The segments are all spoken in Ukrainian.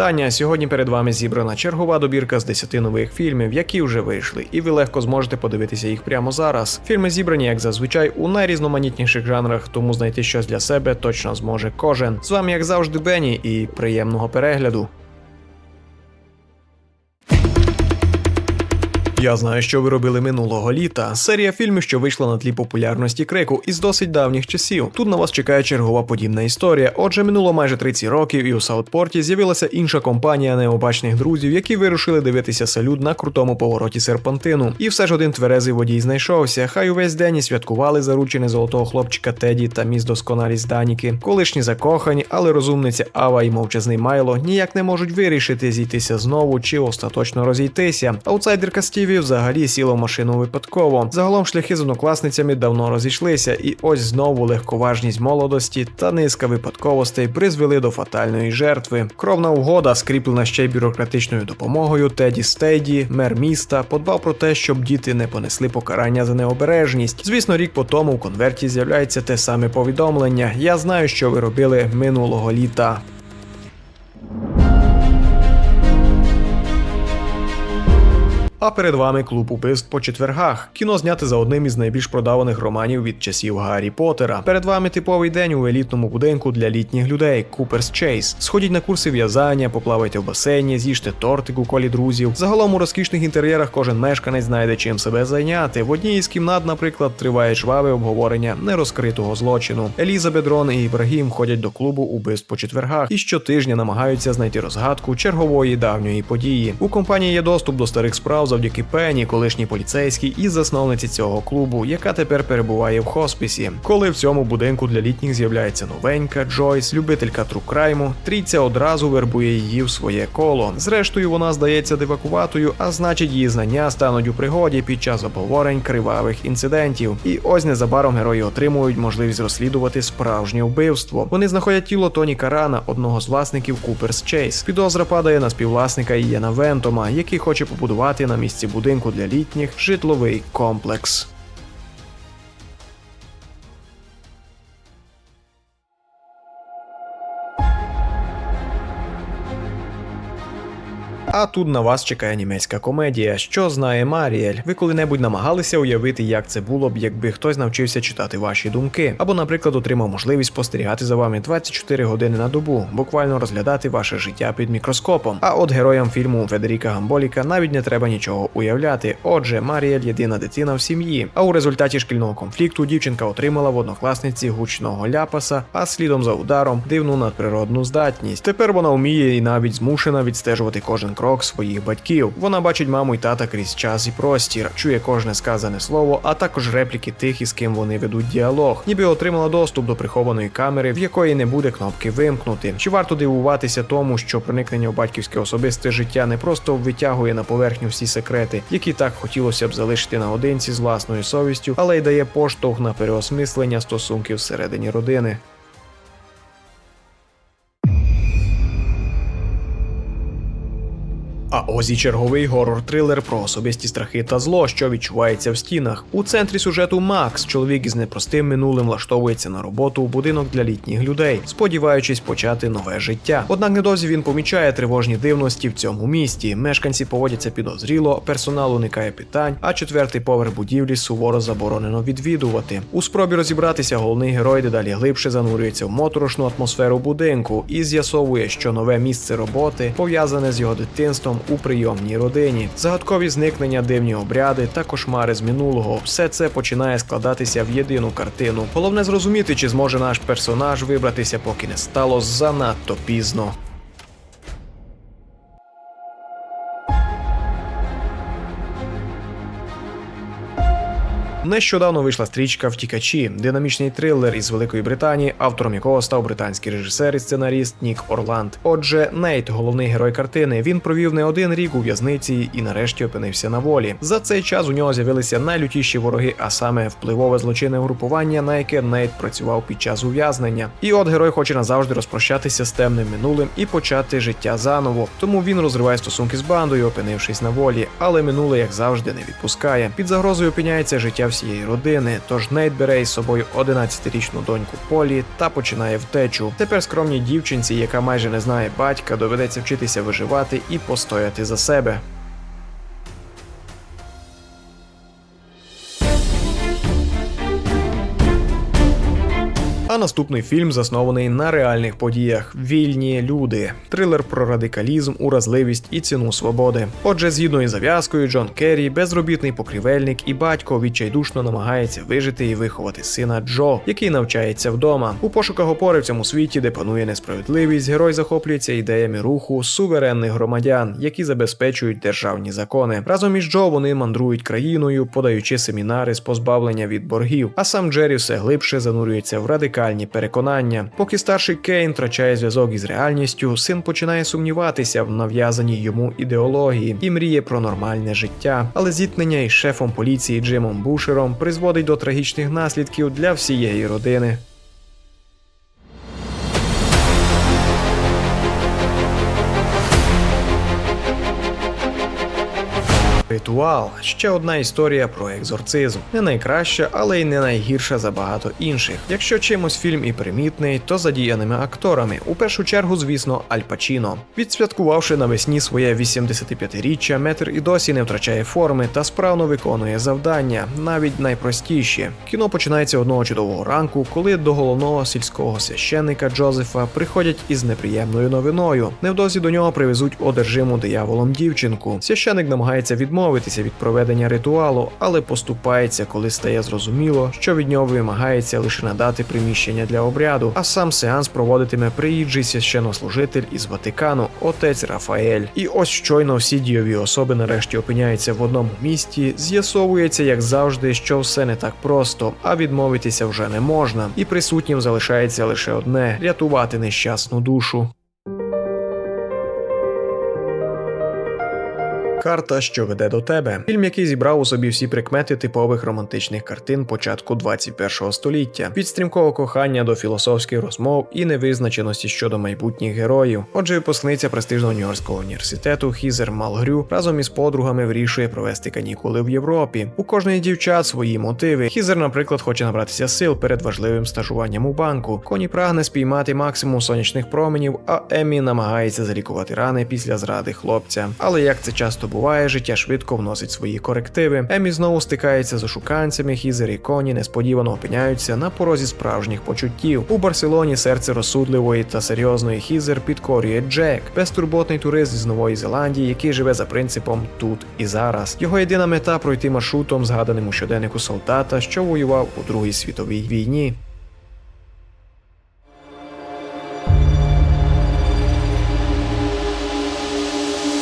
вітання. Сьогодні перед вами зібрана чергова добірка з 10 нових фільмів, які вже вийшли, і ви легко зможете подивитися їх прямо зараз. Фільми зібрані, як зазвичай, у найрізноманітніших жанрах, тому знайти щось для себе точно зможе кожен. З вами, як завжди, Бені, і приємного перегляду. Я знаю, що ви робили минулого літа. Серія фільмів, що вийшла на тлі популярності крику із досить давніх часів. Тут на вас чекає чергова подібна історія. Отже, минуло майже 30 років, і у Саутпорті з'явилася інша компанія необачних друзів, які вирушили дивитися салют на крутому повороті серпантину. І все ж один тверезий водій знайшовся. Хай увесь день і святкували заручини золотого хлопчика Теді та міс досконалість Даніки. Колишні закохані, але розумниця Ава і мовчазний Майло ніяк не можуть вирішити зійтися знову чи остаточно розійтися. Аутсайдерка Стіві взагалі сіла в машину випадково. Загалом шляхи з однокласницями давно розійшлися, і ось знову легковажність молодості та низка випадковостей призвели до фатальної жертви. Кровна угода, скріплена ще й бюрократичною допомогою. Теді Стейді, мер міста, подбав про те, щоб діти не понесли покарання за необережність. Звісно, рік по тому в конверті з'являється те саме повідомлення. Я знаю, що ви робили минулого літа. А перед вами клуб убивств по четвергах. Кіно зняте за одним із найбільш продаваних романів від часів Гаррі Поттера. Перед вами типовий день у елітному будинку для літніх людей Куперс Чейз. Сходіть на курси в'язання, поплавайте в басейні, з'їжте тортик у колі друзів. Загалом у розкішних інтер'єрах кожен мешканець знайде чим себе зайняти. В одній із кімнат, наприклад, триває жваве обговорення нерозкритого злочину. Еліза Бедрон і Ібрагім ходять до клубу убивств по четвергах і щотижня намагаються знайти розгадку чергової давньої події. У компанії є доступ до старих справ завдяки Пені, колишній поліцейській і засновниці цього клубу, яка тепер перебуває в хоспісі. Коли в цьому будинку для літніх з'являється новенька Джойс, любителька трукрайму, трійця одразу вербує її в своє коло. Зрештою, вона здається дивакуватою, а значить, її знання стануть у пригоді під час обговорень кривавих інцидентів. І ось незабаром герої отримують можливість розслідувати справжнє вбивство. Вони знаходять тіло Тоні Карана, одного з власників Куперс Чейз. Підозра падає на співвласника Ієна Вентома, який хоче побудувати на місці будинку для літніх житловий комплекс. А тут на вас чекає німецька комедія. Що знає Маріель? Ви коли-небудь намагалися уявити, як це було б, якби хтось навчився читати ваші думки, або, наприклад, отримав можливість спостерігати за вами 24 години на добу, буквально розглядати ваше життя під мікроскопом. А от героям фільму Федеріка Гамболіка навіть не треба нічого уявляти. Отже, Маріель єдина дитина в сім'ї. А у результаті шкільного конфлікту дівчинка отримала в однокласниці гучного ляпаса, а слідом за ударом дивну надприродну здатність. Тепер вона вміє і навіть змушена відстежувати кожен крок своїх батьків. Вона бачить маму й тата крізь час і простір, чує кожне сказане слово, а також репліки тих, із ким вони ведуть діалог, ніби отримала доступ до прихованої камери, в якої не буде кнопки вимкнути. Чи варто дивуватися тому, що проникнення в батьківське особисте життя не просто витягує на поверхню всі секрети, які так хотілося б залишити наодинці з власною совістю, але й дає поштовх на переосмислення стосунків всередині родини. Ось і черговий горор-трилер про особисті страхи та зло, що відчувається в стінах. У центрі сюжету Макс, чоловік із непростим минулим, влаштовується на роботу у будинок для літніх людей, сподіваючись почати нове життя. Однак недовзі він помічає тривожні дивності в цьому місті. Мешканці поводяться підозріло, персонал уникає питань, а четвертий поверх будівлі суворо заборонено відвідувати. У спробі розібратися головний герой дедалі глибше занурюється в моторошну атмосферу будинку і з'ясовує, що нове місце роботи пов'язане з його дитинством у прийомній родині. Загадкові зникнення, дивні обряди та кошмари з минулого. Все це починає складатися в єдину картину. Головне зрозуміти, чи зможе наш персонаж вибратися, поки не стало занадто пізно. Нещодавно вийшла стрічка Втікачі, динамічний трилер із Великої Британії, автором якого став британський режисер і сценаріст Нік Орланд. Отже, Нейт, головний герой картини, він провів не один рік у в'язниці і нарешті опинився на волі. За цей час у нього з'явилися найлютіші вороги, а саме впливове злочинне групування, на яке Нейт працював під час ув'язнення. І от герой хоче назавжди розпрощатися з темним минулим і почати життя заново. Тому він розриває стосунки з бандою, опинившись на волі, але минуле, як завжди, не відпускає. Під загрозою опиняється життя всіх всієї родини. Тож Нейт бере із собою 11-річну доньку Полі та починає втечу. Тепер скромній дівчинці, яка майже не знає батька, доведеться вчитися виживати і постояти за себе. А наступний фільм заснований на реальних подіях: вільні люди, трилер про радикалізм, уразливість і ціну свободи. Отже, згідно із зав'язкою, Джон Керрі, безробітний покрівельник і батько відчайдушно намагається вижити і виховати сина Джо, який навчається вдома. У пошуках опори в цьому світі, де панує несправедливість, герой захоплюється ідеями руху суверенних громадян, які забезпечують державні закони. Разом із Джо вони мандрують країною, подаючи семінари з позбавлення від боргів. А сам Джері все глибше занурюється в радикальні переконання. Поки старший Кейн втрачає зв'язок із реальністю, син починає сумніватися в нав'язаній йому ідеології і мріє про нормальне життя. Але зіткнення із шефом поліції Джимом Бушером призводить до трагічних наслідків для всієї родини. Ритуал ще одна історія про екзорцизм. Не найкраща, але й не найгірша за багато інших. Якщо чимось фільм і примітний, то задіяними акторами. У першу чергу, звісно, Аль Пачіно. Відсвяткувавши навесні своє 85-річчя, метр і досі не втрачає форми та справно виконує завдання, навіть найпростіші. Кіно починається одного чудового ранку, коли до головного сільського священника Джозефа приходять із неприємною новиною. Невдовзі до нього привезуть одержиму дияволом дівчинку. Священик намагається відмовитися від проведення ритуалу, але поступається, коли стає зрозуміло, що від нього вимагається лише надати приміщення для обряду, а сам сеанс проводитиме приїжджий священнослужитель із Ватикану, отець Рафаель. І ось щойно всі дійові особи нарешті опиняються в одному місті. З'ясовується, як завжди, що все не так просто, а відмовитися вже не можна. І присутнім залишається лише одне рятувати нещасну душу. Карта, що веде до тебе. Фільм, який зібрав у собі всі прикмети типових романтичних картин початку 21 століття, від стрімкого кохання до філософських розмов і невизначеності щодо майбутніх героїв. Отже, випускниця престижного Нью-Йоркського університету Хізер Малгрю разом із подругами вирішує провести канікули в Європі. У кожної дівчат свої мотиви. Хізер, наприклад, хоче набратися сил перед важливим стажуванням у банку. Коні прагне спіймати максимум сонячних променів, а Емі намагається залікувати рани після зради хлопця. Але як це часто буває, життя швидко вносить свої корективи. Емі знову стикається з ошуканцями, Хізер і коні несподівано опиняються на порозі справжніх почуттів. У Барселоні серце розсудливої та серйозної Хізер підкорює Джек, безтурботний турист з Нової Зеландії, який живе за принципом тут і зараз. Його єдина мета пройти маршрутом, згаданим у щоденнику солдата, що воював у Другій світовій війні.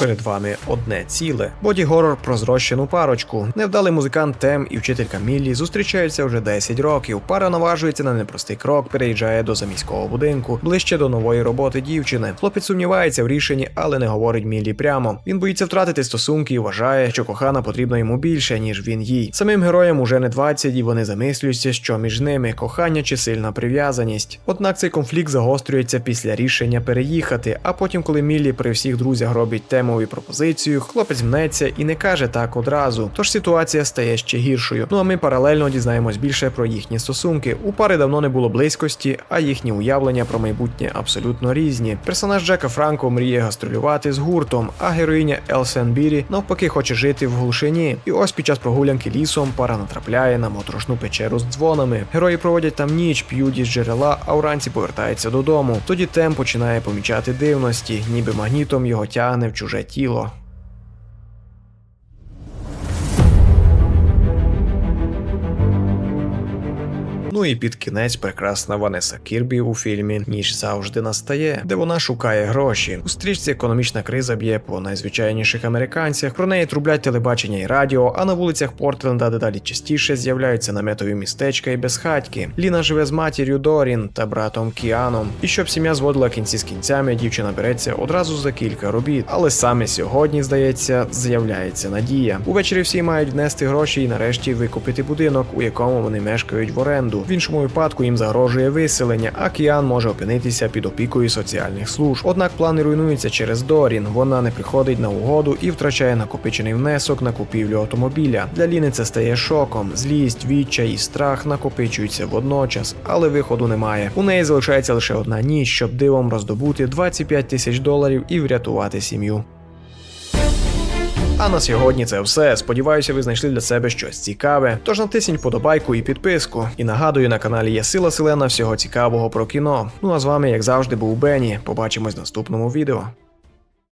Перед вами одне ціле. Боді горор про зрощену парочку. Невдалий музикант Тем і вчителька Міллі зустрічаються вже 10 років. Пара наважується на непростий крок, переїжджає до заміського будинку, ближче до нової роботи дівчини. Хлопець сумнівається в рішенні, але не говорить Міллі прямо. Він боїться втратити стосунки і вважає, що кохана потрібна йому більше, ніж він їй. Самим героям уже не 20, і вони замислюються, що між ними кохання чи сильна прив'язаність. Однак цей конфлікт загострюється після рішення переїхати. А потім, коли Міллі при всіх друзях робить тему і пропозицію, хлопець мнеться і не каже так одразу. Тож ситуація стає ще гіршою. Ну а ми паралельно дізнаємось більше про їхні стосунки. У пари давно не було близькості, а їхні уявлення про майбутнє абсолютно різні. Персонаж Джека Франко мріє гастролювати з гуртом, а героїня Елсен Бірі навпаки хоче жити в глушині. І ось під час прогулянки лісом пара натрапляє на моторошну печеру з дзвонами. Герої проводять там ніч, п'ють із джерела, а вранці повертаються додому. Тоді Тем починає помічати дивності, ніби магнітом його тягне в чуже тіло. І під кінець прекрасна Ванеса Кірбі у фільмі Ніч завжди настає, де вона шукає гроші. У стрічці економічна криза б'є по найзвичайніших американцях. Про неї трублять телебачення і радіо, а на вулицях Портленда дедалі частіше з'являються наметові містечка і безхатьки. Ліна живе з матір'ю Дорін та братом Кіаном. І щоб сім'я зводила кінці з кінцями, дівчина береться одразу за кілька робіт. Але саме сьогодні, здається, з'являється надія. Увечері всі мають внести гроші і нарешті викупити будинок, у якому вони мешкають в оренду. Іншому випадку їм загрожує виселення, а Кіан може опинитися під опікою соціальних служб. Однак плани руйнуються через Дорін. Вона не приходить на угоду і втрачає накопичений внесок на купівлю автомобіля. Для Ліни це стає шоком. Злість, відчай і страх накопичуються водночас, але виходу немає. У неї залишається лише одна ніч, щоб дивом роздобути 25 тисяч доларів і врятувати сім'ю. А на сьогодні це все. Сподіваюся, ви знайшли для себе щось цікаве. Тож натисніть подобайку і підписку. І нагадую, на каналі є сила селена всього цікавого про кіно. Ну а з вами, як завжди, був Бені. Побачимось в наступному відео.